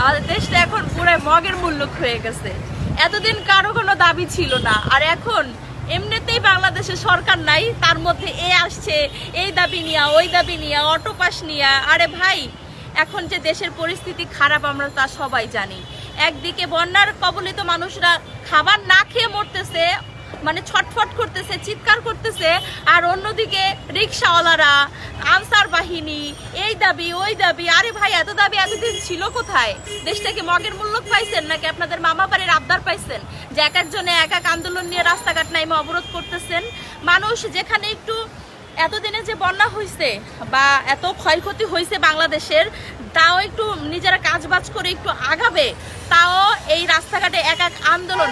আমাদের দেশটা এখন পুরো মগের মূল্য হয়ে গেছে। এতদিন কারও কোনো দাবি ছিল না। আর এখন এমনিতেই বাংলাদেশে সরকার নাই, তার মধ্যে এ আসছে, এই দাবি নিয়া, ওই দাবি নিয়া অটো পাস নিয়া। আরে ভাই, এখন যে দেশের পরিস্থিতি খারাপ আমরা তা সবাই জানি। একদিকে বন্যার কবলিত মানুষরা খাবার না খেয়ে মরতেছে মানে ছটফট করতেছে, চিৎকার করতেছে, আর অন্যদিকে রিক্সাওয়ালারা, আনসার বাহিনী, এই দাবি, ওই দাবি, আরে ভাই, এত দাবি এতদিন ছিল কোথায়? দেশটাকে মগের মূল্য পাইছেন নাকি আপনাদের মামা বাড়ির আবদার পাইছেন? যে এক একজনে এক এক আন্দোলন নিয়ে রাস্তাঘাট নাইমে অবরোধ করতেছেন। মানুষ যেখানে একটু এতদিনে যে বন্যা হয়েছে বা এত ক্ষয়ক্ষতি হয়েছে বাংলাদেশের, তাও একটু নিজেরা কাজবাজ করে একটু আগাবে, তাও এই রাস্তাঘাটে এক এক আন্দোলন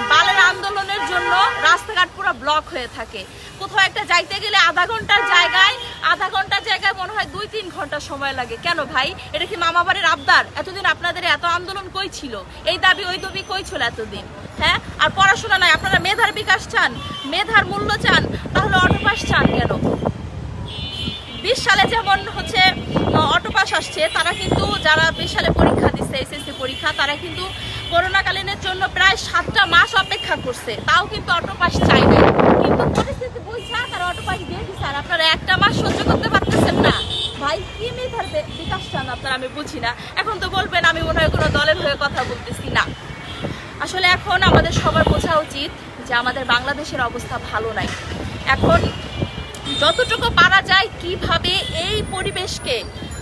আন্দোলনের জন্য রাস্তাঘাট পুরো ব্লক হয়ে থাকে। কোথাও একটা যাইতে গেলে আধা ঘণ্টার জায়গায়, আধা ঘণ্টার জায়গায় মনে হয় দুই তিন ঘণ্টা সময় লাগে। কেন ভাই? এটা কি মামা বাড়ির আবদার? এতদিন আপনাদের এত আন্দোলন কই ছিল? এই দাবি, ওই দাবি কই ছিল এতদিন? হ্যাঁ? আর পড়াশোনা নাই। আপনারা মেধার বিকাশ চান, মেধার মূল্য চান, তাহলে অটোপাস চান কেন? বিশ সালে যেমন হচ্ছে অটোপাস আসছে, তারা কিন্তু যারা বিশ সালে পরীক্ষা দিচ্ছে, এসএসসি পরীক্ষা, তারা কিন্তু করোনাকালীনের জন্য প্রায় অপেক্ষা করছে। তাও কিন্তু অটো পাস চাই না কিন্তু পরিস্থিতি বুঝছা তারা অটো পাস দিয়ে দিচ্ছে আর আপনারা একটা মাস সহ্য করতে পারতেছেন না। ভাই, কি মেধার বিকাশ চান আপনারা, আমি বুঝি না। এখন তো বলবেন, আমি মনে হয় কোনো দলের হয়ে কথা বলতেছি না। আসলে এখন আমাদের সবার বোঝা উচিত যে আমাদের বাংলাদেশের অবস্থা ভালো নাই। এখন যতটুকু পারা যায় কীভাবে এই পরিবেশকে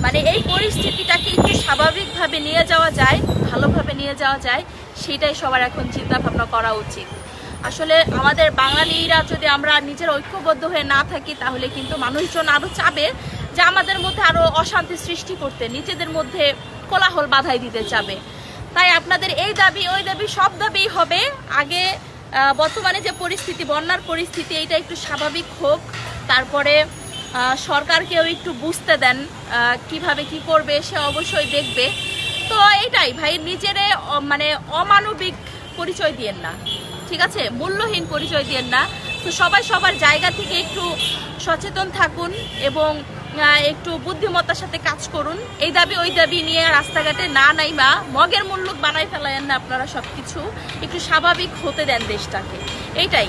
মানে এই পরিস্থিতিটাকে একটু স্বাভাবিকভাবে নিয়ে যাওয়া যায়, ভালোভাবে নিয়ে যাওয়া যায় সেটাই সবার এখন চিন্তা ভাবনা করা উচিত। আসলে আমাদের বাঙালিরা যদি আমরা নিজের ঐক্যবদ্ধ হয়ে না থাকি, তাহলে কিন্তু মানুষজন আরও চাবে যে আমাদের মধ্যে আরও অশান্তি সৃষ্টি করতে, নিজেদের মধ্যে কোলাহল বাধাই দিতে চাবে। তাই আপনাদের এই দাবি, ওই দাবি সব দাবিই হবে। আগে বর্তমানে যে পরিস্থিতি, বন্যার পরিস্থিতি, এইটা একটু স্বাভাবিক হোক। তারপরে সরকারকেও একটু বুঝতে দেন কীভাবে কি করবে সে অবশ্যই দেখবে। তো এইটাই ভাই, নিজেরে মানে অমানবিক পরিচয় দিয়েন না। ঠিক আছে? মূল্যহীন পরিচয় দিয়েন না। তো সবাই সবার জায়গা থেকে একটু সচেতন থাকুন এবং একটু বুদ্ধিমত্তার সাথে কাজ করুন। এই দাবি, ওই দাবি নিয়ে রাস্তাঘাটে না নাইমা, মগের মূল্য বানাই ফেলায়েন না আপনারা সব কিছু একটু স্বাভাবিক হতে দেন দেশটাকে। এইটাই।